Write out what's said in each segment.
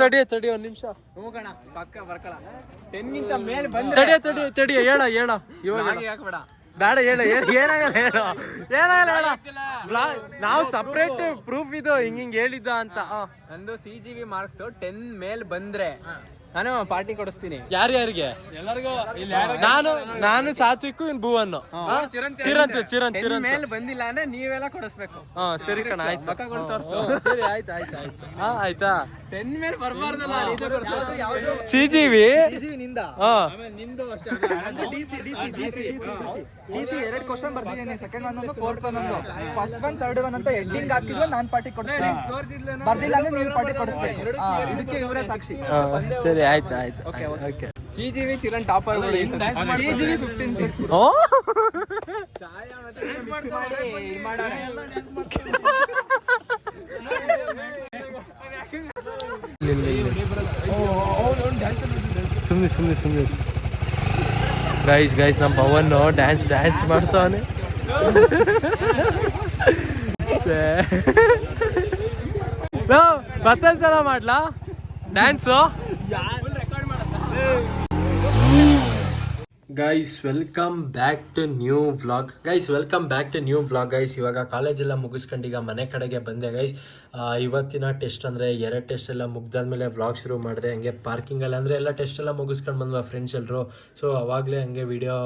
ತಡಿ ತಡಿ ಒಂದ್ ನಿಮಿಷ. ಹೋಗೋಣ ಪಕ್ಕ ಬರ್ಕಳ. ಟೆನ್ಗಿಂತ ಮೇಲೆ ಬಂದ್ರೆ ತಡಿ ತಡಿ ತಡಿ ಹೇಳ ಹೇಳ. ಇವಾಗ ಹಾಕ್ಬೇಡ. ಬೇಡ ಹೇಳು ಏನಾಗಲ್ಲ ಹೇಳು. ಏನಾಗಲ್ಲ ಹೇಳ. ನಾವು ಸಪ್ರೇಟ್ ಪ್ರೂಫ್ ಇದು ಹಿಂಗ್ ಹಿಂಗ್ ಹೇಳಿದ್ದ ಅಂತ. ನಂದು C G V marks ten ಮೇಲ್ ಬಂದ್ರೆ ನಾನು ಪಾರ್ಟಿ ಕೊಡಿಸ್ತೀನಿ. ಯಾರ್ಯಾರಿಗೆ ಎಲ್ಲರಿಗೂ ನಾನು ನಾನು ಸಾತ್ವಿಕು ಇನ್ ಭುವನ್ ಚಿರಂತ್ ಚಿರಂತ್ ಚಿರಂತ್ ಮೇಲ್ ಬಂದಿಲ್ಲ ಅಂದ್ರೆ ನೀವೆಲ್ಲ ಕೊಡಿಸ್ಬೇಕು. ಹಾ ಸರಿ ಕಣ ಆಯ್ತು. ಮಕ್ಕಳು ತೋರ್ಸು. ಸರಿ ಆಯ್ತು ಆಯ್ತು ಆಯ್ತು. ಹಾ ಆಯ್ತಾ? ಟೆನ್ ಮೇಲೆ ಬರಬಾರ್ದಲ್ಲ. ಸಿ ಜಿ ವಿ ನಿಂದ ಹಾ. ಆಮೇಲೆ ನಿಂದು ಅಷ್ಟೇ D C D C D C D C D C. ಎರಡು ಕ್ವಶನ್ ಬರ್ತಿದ್ದೀನಿ ಸೆಕೆಂಡ್ ಒನ್ ಒಂದು ಫೋರ್ತ್ ಒನ್ ಒಂದು. ಫಸ್ಟ್ ಒನ್ ಥರ್ಡ್ ಒನ್ ಅಂತ ಎಂಡಿಂಗ್ ಹಾಕಿದ್ರು ನಾನು ಪಾರ್ಟಿ ಕೊಡಿಸ್ತೀನಿ. ಬರ್ದಿಲ್ಲ ಅಂದ್ರೆ ನೀವು ಪಾರ್ಟಿ ಕೊಡಿಸ್ಬೇಕು. ಇದಕ್ಕೆ ಇವರೇ ಸಾಕ್ಷಿ. ಹಾ, ಸರಿ ಆಯ್ತು ಆಯ್ತು. ಓಕೆ ಸಿಜಿವಿ ಚಿರನ್ ಟಾಪರ್ ಸಿಜಿವಿ ಫಿಫ್ಟೀನ್ ಪ್ಲಸ್ ಓ? ಸುಮ್ಮನೆ ಸುಮ್ಮನೆ ಸುಮ್ಮನೆ ಗೈಸ್ ಗೈಸ್ ನಮ್ಮ ಪವನ್ ಡ್ಯಾನ್ಸ್ ಡ್ಯಾನ್ಸ್ ಮಾಡ್ತಾನೆ. ಮತ್ತೊಂದ್ಸಲ ಮಾಡ್ಲಾ? Dance guys welcome back to new vlog guys welcome back to new vlog guys ಇವಾಗ ಕಾಲೇಜೆಲ್ಲ ಮುಗಿಸ್ಕೊಂಡು ಈಗ ಮನೆ ಕಡೆಗೆ ಬಂದೆ ಗೈಸ್ ಇವತ್ತಿನ ಟೆಸ್ಟ್ ಅಂದರೆ ಎರಡು ಟೆಸ್ಟ್ ಎಲ್ಲ ಮುಗ್ದಾದ್ಮೇಲೆ ವ್ಲಾಗ್ ಶುರು ಮಾಡಿದೆ. ಹಂಗೆ ಪಾರ್ಕಿಂಗಲ್ಲಿ ಅಂದರೆ ಎಲ್ಲ ಟೆಸ್ಟ್ ಎಲ್ಲ ಮುಗಿಸ್ಕೊಂಡು ಬಂದ್ವ ಫ್ರೆಂಡ್ಸ್ ಎಲ್ಲರೂ ಸೊ ಅವಾಗಲೇ ಹಂಗೆ ವಿಡಿಯೋ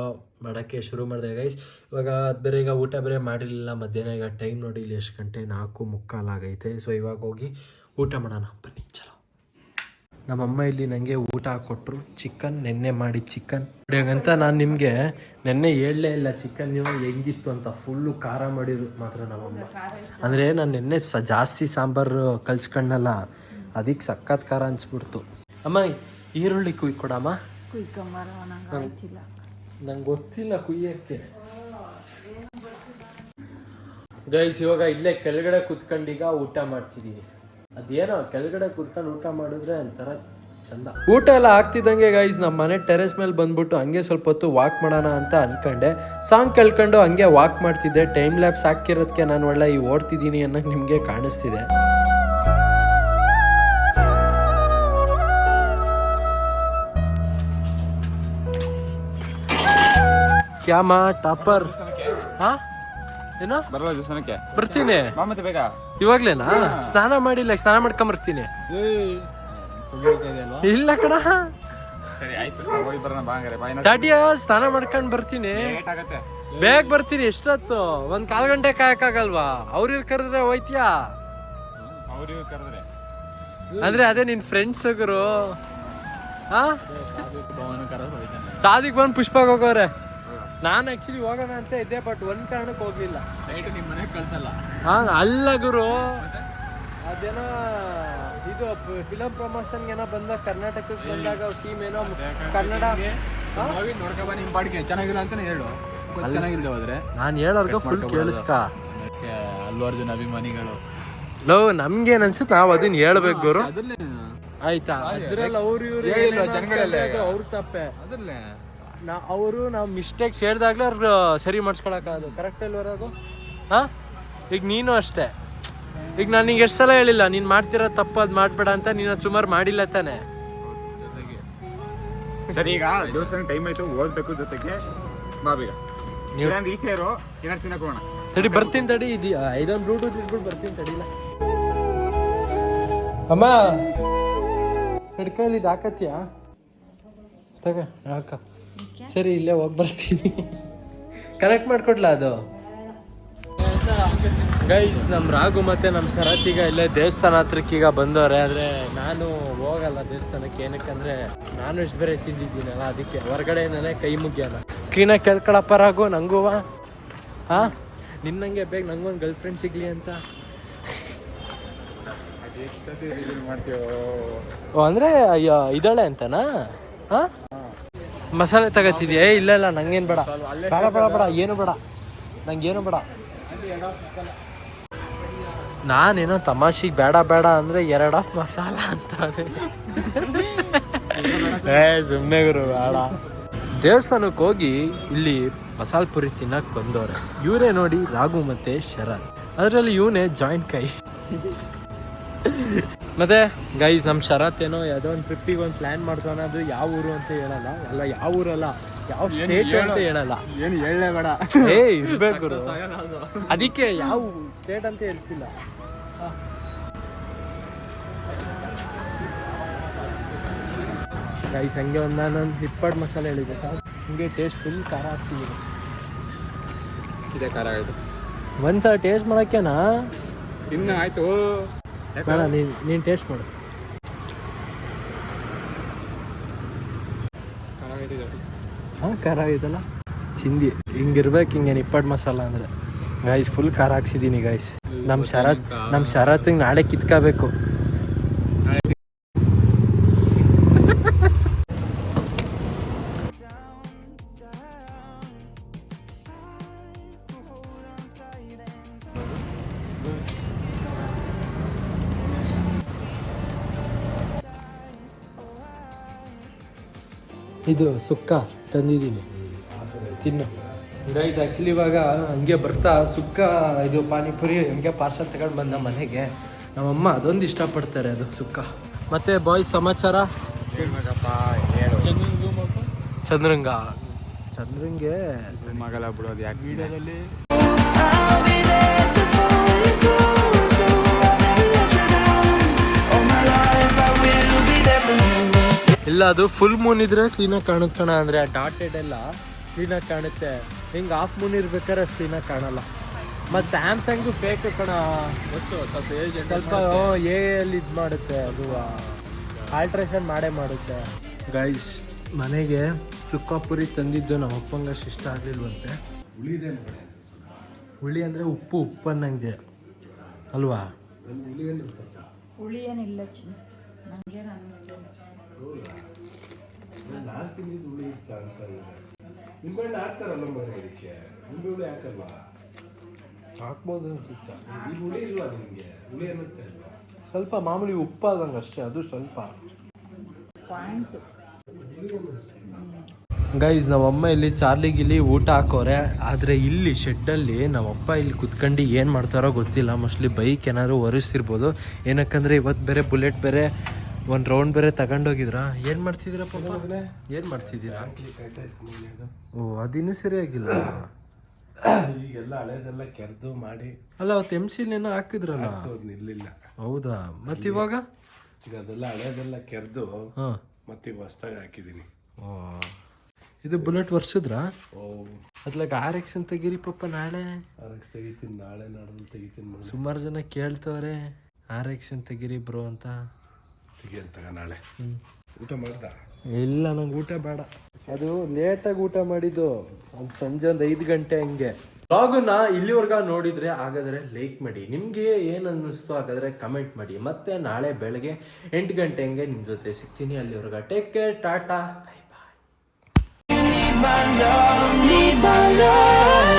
ಮಾಡೋಕ್ಕೆ ಶುರು ಮಾಡಿದೆ ಗೈಸ್ ಇವಾಗ ಅದು ಬೇರೆ ಈಗ ಊಟ ಬೇರೆ ಮಾಡಿರಲಿಲ್ಲ. ಮಧ್ಯಾಹ್ನ ಈಗ ಟೈಮ್ ನೋಡಿ ಇಲ್ಲಿ ಎಷ್ಟು ಗಂಟೆ ನಾಲ್ಕು ಮುಕ್ಕಾಲಾಗೈತೆ ಸೊ ಇವಾಗ ಹೋಗಿ ಊಟ ಮಾಡೋಣ. ಬನ್ನಿ, ಚಲೋ. ನಮ್ಮಮ್ಮ ಇಲ್ಲಿ ನನಗೆ ಊಟ ಕೊಟ್ಟರು ಚಿಕನ್, ನೆನ್ನೆ ಮಾಡಿ ಚಿಕನ್. ಅಂತ ನಾನು ನಿಮಗೆ ನೆನ್ನೆ ಹೇಳಲೇ ಇಲ್ಲ, ಚಿಕನ್ ಹೆಂಗಿತ್ತು ಅಂತ. ಫುಲ್ಲು ಖಾರ ಮಾಡಿದ್ರು ಮಾತ್ರ ನಮ್ಮಮ್ಮ. ಅಂದರೆ ನಾನು ನೆನ್ನೆ ಸ, ಜಾಸ್ತಿ ಸಾಂಬಾರು ಕಲ್ಸ್ಕೊಂಡಲ್ಲ ಅದಕ್ಕೆ ಸಖತ್ ಖಾರ ಅನ್ಸ್ಬಿಡ್ತು. ಅಮ್ಮ, ಈರುಳ್ಳಿ ಕುಯ್ ಕೊಡಮ್ಮ. ನಂಗೆ ಗೊತ್ತಿಲ್ಲ ಕುಯ್ಯಕ್ಕೆ. ಗೈಸ್ ಇವಾಗ ಇಲ್ಲೇ ಕೆಳಗಡೆ ಕುತ್ಕೊಂಡೀಗ ಊಟ ಮಾಡ್ತಿದೀನಿ. ಅದೇನೋ ಕೆಳಗಡೆ ಕುತ್ಕೊಂಡು ಊಟ ಮಾಡಿದ್ರೆ ಒಂಥರ ಚಂದ. ಊಟ ಎಲ್ಲ ಆಗ್ತಿದ್ದಂಗೆ ಗೈಸ್ ನಮ್ಮ ಮನೆ ಟೆರೆಸ್ ಮೇಲೆ ಬಂದ್ಬಿಟ್ಟು ಹಂಗೆ ಸ್ವಲ್ಪ ಹೊತ್ತು ವಾಕ್ ಮಾಡೋಣ ಅಂತ ಅನ್ಕೊಂಡೆ. ಸಾಂಗ್ ಕೇಳ್ಕೊಂಡು ಹಂಗೆ ವಾಕ್ ಮಾಡ್ತಿದ್ದೆ. ಟೈಮ್ ಲ್ಯಾಬ್ಸ್ ಹಾಕಿರೋದಕ್ಕೆ ನಾನು ಒಳ್ಳೆ ಈ ಓಡ್ತಿದ್ದೀನಿ ಅನ್ನೋಕೆ ನಿಮಗೆ ಕಾಣಿಸ್ತಿದೆ. ಕ್ಯಾಮ ಟಾಪರ್. ಹಾ? ಏನೋ? ಬರಲ್ಲ ಬರ್ತೀನಿ. ಬೇಗ. ಇವಾಗ್ಲೇನಾ? ಸ್ನಾನ ಮಾಡಿಲ್ಲ ಸ್ನಾನ ಮಾಡ್ಕೊಂಬರ್ತೀನಿ. ಇಲ್ಲ ಕಣ. ಹಂಗಾರೆ. ತಡಿಯ ಸ್ನಾನ ಮಾಡ್ಕೊಂಡ್ ಬರ್ತೀನಿ. ಬೇಗ ಬರ್ತೀನಿ ಎಷ್ಟೊತ್ತು? ಒಂದ್ ಕಾಲ್ ಗಂಟೆ ಕಾಯಕ್ಕಾಗಲ್ವಾ? ಅವ್ರ ಕರೆದ್ರೆ ಹೋಯ್ತಿಯಾ? ಅಂದ್ರೆ ಅದೇ ನಿನ್ ಫ್ರೆಂಡ್ಸ್ ಗುರು ಹಾ ಸಾದಿಕ್ ಬಂದ್ ಪುಷ್ಪಾಗ ಹೋಗೋರೆ ನಾನು ಆಕ್ಚುಲಿ ಹೋಗೋಣ ಅಂತ ಇದ್ದೆ ಬಟ್ ಒಂದ್ ಕಾರಣಕ್ಕೆ ಹೋಗ್ಲಿಲ್ಲ. ನೈಟ್ ನಿಮ್ಮ ಮನೆಗೆ ಕಳ್ಸಲ್ಲ? ಹಾ ಅಲ್ಲ ಗುರು. ಅದೇನೋ ಇದು ಫಿಲಂ ಪ್ರಮೋಷನ್ ಏನೋ ಬಂದಾಗ ಕರ್ನಾಟಕಕ್ಕೆ ಬಂದಾಗ ಟೀಮ್ ಏನೋ ಕನ್ನಡ ಹೋಗಿ ನೋಡ್ಕೊಬಾ ನಿಮ್ಮ ಪಾಡಿಗೆ. ಚೆನ್ನಾಗಿಲ್ಲ ಅಂತಾನೆ ಹೇಳು. ಗೊತ್ತ್ ಚೆನ್ನಾಗಿಲ್ದೆ ಹೋದ್ರೆ. ನಾನು ಹೇಳೋರ್ಗ ಫುಲ್ ಕೇಳಿಸ್ಕ. ಅಲ್ಲು ಅರ್ಜುನ್ ಅಭಿಮಾನಿಗಳು. ಲೋ ನಮ್ಗೇನ್ ಅನ್ಸುತ್ತೆ? ನಾವು ಅದನ್ನ ಹೇಳ್ಬೇಕು ಗುರು. ಆಯ್ತಾ? ಅದ್ರಲ್ಲಿ ಅವ್ರು ಇವ್ರು ಅವ್ರ ತಪ್ಪೆ. ಅದ್ರಲ್ಲೇ. ನಾ ಅವರು ನಾವು ಮಿಸ್ಟೇಕ್ಸ್ ಹೇಳ್ದಾಗ್ಲೇ ಅವ್ರು ಸರಿ ಮಾಡಿಸ್ಕೊಳಕ್ಕಾಗದು. ಕರೆಕ್ಟ್ ಅಲ್ವರಾಗು ಹಾಂ? ಈಗ ನೀನು ಅಷ್ಟೇ. ಈಗ ನಾನು ನಿಂಗೆ ಎಷ್ಟು ಸಲ ಹೇಳಿಲ್ಲ ನೀನು ಮಾಡ್ತಿರೋ ತಪ್ಪು ಅದು ಮಾಡಬೇಡ ಅಂತ ನೀನು ಅದು ಸುಮಾರು ಮಾಡಿಲ್ಲ ತಾನೆ. ಸರಿ ಈಗ ದೇವಸ್ಥಾನ ಟೈಮ್ ಆಯ್ತು ಓದ್ಬೇಕು ಜೊತೆಗೆ. ಬಾಬೀಗ ನೀವು ಈಚೆ ಇರೋ ಏನಾರು ತಿನ್ನಕೋಣ ತಡಿ ಬರ್ತೀನಿ ತಡಿ ಇದು ಐದೊಂದು ಬ್ಲೂಟೂತ್ ಇಟ್ಬಿಟ್ಟು ಬರ್ತೀನಿ ತಡಿಲ್ಲ ಅಮ್ಮ! ಹಿಡ್ಕೈಲಿ ಇದು ಹಾಕತ್ತೀಯಾ ತಗ ಹಾಕ. ಸರಿ ಇಲ್ಲೇ ಹೋಗಿ ಬರ್ತೀನಿ. ಕನೆಕ್ಟ್ ಮಾಡ್ಕೊಡ್ಲಾ ಅದು? ಗೈಸ್ ನಮ್ಮ ರಾಘು ಮತ್ತೆ ನಮ್ಮ ಸರತಿಗ ಇಲ್ಲೇ ದೇವಸ್ಥಾನ ಹತ್ರಕ್ಕೆ ಈಗ ಬಂದವ್ರೆ. ಆದ್ರೆ ನಾನು ಹೋಗಲ್ಲ ದೇವಸ್ಥಾನಕ್ಕೆ. ಏನಕ್ಕಂದ್ರೆ ನಾನು ಎಷ್ಟು ಬೇರೆ ತಿಂದಿದ್ದೀನಲ್ಲ ಅದಕ್ಕೆ ಹೊರಗಡೆಯಿಂದನೇ ಕೈ ಮುಗಿಯಲ್ಲ ಕ್ಲೀನಾಗಿ ಕೇಳ್ಕೊಳಪ್ಪ ರಾಘು ನಂಗೂ ಹಾ? ನಿನ್ನಂಗೆ ಬೇಗ ನಂಗೊಂದು ಗರ್ಲ್ ಫ್ರೆಂಡ್ ಸಿಗ್ಲಿ ಅಂತ. ಮಾಡ್ತೀವೋ ಓ ಅಂದರೆ ಅಯ್ಯೋ ಇದ್ದಾಳೆ ಅಂತನಾ? ಹಾ. ಮಸಾಲೆ ತಗೋತಿದ್ಯಾ? ಏ, ಇಲ್ಲ ಇಲ್ಲ, ನಂಗೇನು ಬೇಡ. ಬೇಡ ಬೇಡ ಬೇಡ, ಏನು ಬೇಡ. ನಂಗೇನು ಬೇಡ. ನಾನೇನೋ ತಮಾಷೆಗೆ ಬೇಡ ಬೇಡ ಅಂದರೆ ಎರಡು ಆಫ್ ಮಸಾಲ ಅಂತ ಏ ಸುಮ್ಮನೆ ಗುರು, ಬೇಡ. ದೇವಸ್ಥಾನಕ್ಕೆ ಹೋಗಿ ಇಲ್ಲಿ ಮಸಾಲ ಪುರಿ ತಿನ್ನಕ್ಕೆ ಬಂದವ್ರೆ. ಇವರೇ ನೋಡಿ ರಾಘು ಮತ್ತೆ ಶರತ್. ಅದರಲ್ಲಿ ಇವನೇ ಜಾಯಿಂಟ್ ಕೈ. ಮತ್ತೆ ಗೈಸ್ ನಮ್ಮ ಶರತ್ ಏನೋ ಯಾವುದೋ ಒಂದು ಟ್ರಿಪ್ಪಿಗೆ ಒಂದು ಪ್ಲ್ಯಾನ್ ಮಾಡ್ತಾನೆ ಅದು ಯಾವ ಊರು ಅಂತ ಹೇಳಲ್ಲ. ಅಲ್ಲ ಯಾವ ಊರಲ್ಲ ಯಾವ ಸ್ಟೇಟ್ ಅಂತ ಹೇಳಲ್ಲ. ಏನು ಹೇಳಲೇ ಬೇಡ. ಏ ಇರ್ಬೇಕು ಅದಕ್ಕೆ ಯಾವ ಸ್ಟೇಟ್ ಅಂತ ಹೇಳ್ತಿಲ್ಲ ಗೈಸ್ ಹಂಗೆ ಒಂದು ನಾನೊಂದು ಹಿಪ್ಪಡ್ ಮಸಾಲೆ ಹೇಳಿದ್ದೆ ಹಿಂಗೆ ಟೇಸ್ಟ್ ಫುಲ್ ಖಾರ ಹಾಕ್ಸಿದ್ದೀನಿ ಇದೆ ಖಾರ ಆಯಿತು ಒಂದ್ಸಲ ಟೇಸ್ಟ್ ಮಾಡೋಕ್ಕೇನಾ? ಇನ್ನು ಆಯ್ತು. ಬೇಡ ನೀನು ನೀನು ಟೇಸ್ಟ್ ಮಾಡು. ಖಾರ ಹಾಂ ಆಗೈತಲ್ಲ ಚಿಂದಿ. ಹಿಂಗಿರ್ಬೇಕು ಹಿಂಗೆ ನಿಪ್ಪಟ್ಟು ಮಸಾಲ ಅಂದ್ರೆ. ಗಾಯ್ಸ್ ಫುಲ್ ಖಾರ ಹಾಕ್ಸಿದೀನಿ ಗಾಯ್ಸ್ ನಮ್ ಶರತ್ ನಮ್ಮ ಶರತ್ತಿಗೆ ನಾಳೆ ಕಿತ್ಕೋಬೇಕು. ಇದು ಸುಕ್ಕ ತಂದಿದ್ದೀನಿ. ತಿನ್ನು. ಗೈಸ್ ಆ್ಯಕ್ಚುಲಿ ಇವಾಗ ಹಂಗೆ ಬರ್ತಾ ಸುಕ್ಕ ಇದು ಪಾನಿಪುರಿ ಹಂಗೆ ಪಾರ್ಸಲ್ ತಗೊಂಡು ಬಂದ ಮನೆಗೆ. ನಮ್ಮಮ್ಮ ಅದೊಂದು ಇಷ್ಟಪಡ್ತಾರೆ ಅದು ಸುಕ್ಕ. ಮತ್ತೆ ಬಾಯ್ಸ್ ಸಮಾಚಾರ? ಚಂದ್ರಂಗ ಚಂದ್ರಂಗೆ. ಮಗಲ ಬಿಡೋದು ಯಾಕೆ ಇಲ್ಲ ಅದು ಫುಲ್ ಮೂನ್ ಇದ್ರೆ ಕ್ಲೀನಾಗಿ ಕಾಣುತ್ತೆ ಕಣ ಅಂದರೆ ಆ ಡಾಟೆಡ್ ಎಲ್ಲ ಕ್ಲೀನಾಗಿ ಕಾಣುತ್ತೆ. ಹಿಂಗೆ ಆಫ್ ಮೂನ್ ಇರ್ಬೇಕಾದ್ರೆ ಅಷ್ಟು ಕ್ಲೀನಾಗಿ ಕಾಣಲ್ಲ. ಮತ್ತು ಸ್ಯಾಮ್ಸಂಗು ಫೇಕ್ ಕಣ. ಗೊತ್ತು ಸ್ವಲ್ಪ ಏಜ್ ಸ್ವಲ್ಪ ಎ ಅಲ್ಲಿ ಇದು ಮಾಡುತ್ತೆ ಅದು ಆಲ್ಟ್ರೇಷನ್ ಮಾಡೇ ಮಾಡುತ್ತೆ. ಗೈಸ್ ಮನೆಗೆ ಸುಕ್ಕಾಪುರಿ ತಂದಿದ್ದು ನಮ್ಮ ಅಪ್ಪಂಗಷ್ಟು ಇಷ್ಟ ಆಗಲಿಲ್ವಂತೆ. ಹುಳಿ ಅಂದರೆ ಉಪ್ಪು ಉಪ್ಪು ಅನ್ನಂಗೆ ಅಲ್ವಾ? ಹುಳಿ ಏನಿಲ್ಲ ಚಿ ನನಗೆ ನಿಂಬೆಹಣ್ಣು ಹಾಕ್ತಾರಲ್ಲ ಮರೆ ಇದಕ್ಕೆ? ನಿಂಬೆ ಹುಳಿ ಹಾಕಲ್ಲ ಹಾಕ್ಬೋದು ಅನ್ಸುತ್ತೆ? ಈಗ ಹುಳಿ ಇಲ್ವಾ ನಿಮಗೆ? ಹುಳಿ ಅನ್ನಿಸ್ತಾ ಇಲ್ವಾ? ಸ್ವಲ್ಪ ಮಾಮೂಲಿ ಉಪ್ಪಾದಂಗೆ ಅಷ್ಟೇ ಅದು ಸ್ವಲ್ಪ. ಪಾಯಿಂಟ್ ಗೈಸ್ ನಮ್ಮಮ್ಮ ಇಲ್ಲಿ ಚಾರ್ಲಿ ಇಲ್ಲಿ ಊಟ ಹಾಕೋರೆ. ಆದರೆ ಇಲ್ಲಿ ಶೆಡ್ಡಲ್ಲಿ ನಮ್ಮಪ್ಪ ಇಲ್ಲಿ ಕುತ್ಕೊಂಡು ಏನು ಮಾಡ್ತಾರೋ ಗೊತ್ತಿಲ್ಲ. ಮೋಸ್ಟ್ಲಿ ಬೈಕ್ ಏನಾದ್ರು ಒರೆಸಿರ್ಬೋದು ಏನಕ್ಕಂದರೆ ಇವತ್ತು ಬೇರೆ ಬುಲೆಟ್ ಬೇರೆ ಒಂದು ರೌಂಡ್ ಬೇರೆ ತಗೊಂಡೋಗಿದ್ರಾ? ಏನು ಮಾಡ್ತಿದ್ದೀರಾ ಪಾಪ? ಏನು ಮಾಡ್ತಿದ್ದೀರಾ? ಓ ಅದಿನ್ನು ಸರಿಯಾಗಿಲ್ಲ. ಈಗೆಲ್ಲ ಹಳೇದೆಲ್ಲ ಕೆರೆದು ಮಾಡಿ ಅಲ್ಲ ಅವತ್ತು ಎಂ ಸಿಲೇನೋ ಹಾಕಿದ್ರಲ್ಲ? ನಿಲ್ಲಿಲ್ಲ. ಹೌದಾ? ಮತ್ತೆ ಇವಾಗ? ಈಗ ಅದೆಲ್ಲ ಹಳೇದೆಲ್ಲ ಕೆರೆದು ಹಾಂ. ಮತ್ತೆ ಈಗ ಹೊಸ್ದಾಗಿ ಹಾಕಿದ್ದೀನಿ. ಓ ಇದು ಬುಲೆಟ್ ಒರ್ಸಿದ್ರಾ? ಓ. ಅದ್ಲಾಗ ಆರ್ ಎಕ್ಸ್ ತೆಗೀರಿ ಪಾಪ ನಾಳೆ. ಎಕ್ಸ್ ತೆಗಿತೀನಿ ನಾಳೆ ನಾಡ್ದು ತೆಗಿತೀನಿ ಸುಮಾರು ಜನ ಕೇಳ್ತವ್ರೆ ಆರ್ ಎಕ್ಸ್ ತೆಗೀರಿ ಬ್ರೋ ಅಂತ. ತೆಗಿ ಅಂತ ನಾಳೆ. ಊಟ ಮಾಡ್ದ ಇಲ್ಲ ನಂಗೆ ಊಟ ಬೇಡ. ಅದು ಲೇಟಾಗಿ ಊಟ ಮಾಡಿದ್ದು. ಒಂದು ಸಂಜೆ ಒಂದು ಐದು ಗಂಟೆ ಹಂಗೆ. ಬ್ಲಾಗನ್ನ ಇಲ್ಲಿವರೆಗ ನೋಡಿದ್ರೆ ಹಾಗಾದ್ರೆ ಲೈಕ್ ಮಾಡಿ. ನಿಮಗೆ ಏನು ಅನ್ನಿಸ್ತು ಹಾಗಾದ್ರೆ ಕಮೆಂಟ್ ಮಾಡಿ. ಮತ್ತೆ ನಾಳೆ ಬೆಳಗ್ಗೆ ಎಂಟು ಗಂಟೆ ಹಂಗೆ ನಿಮ್ಮ ಜೊತೆ ಸಿಗ್ತೀನಿ ಅಲ್ಲಿವರೆಗ. ಟೇಕ್ ಕೇರ್ ಟಾಟಾ ಬೈ ಬಾಯ್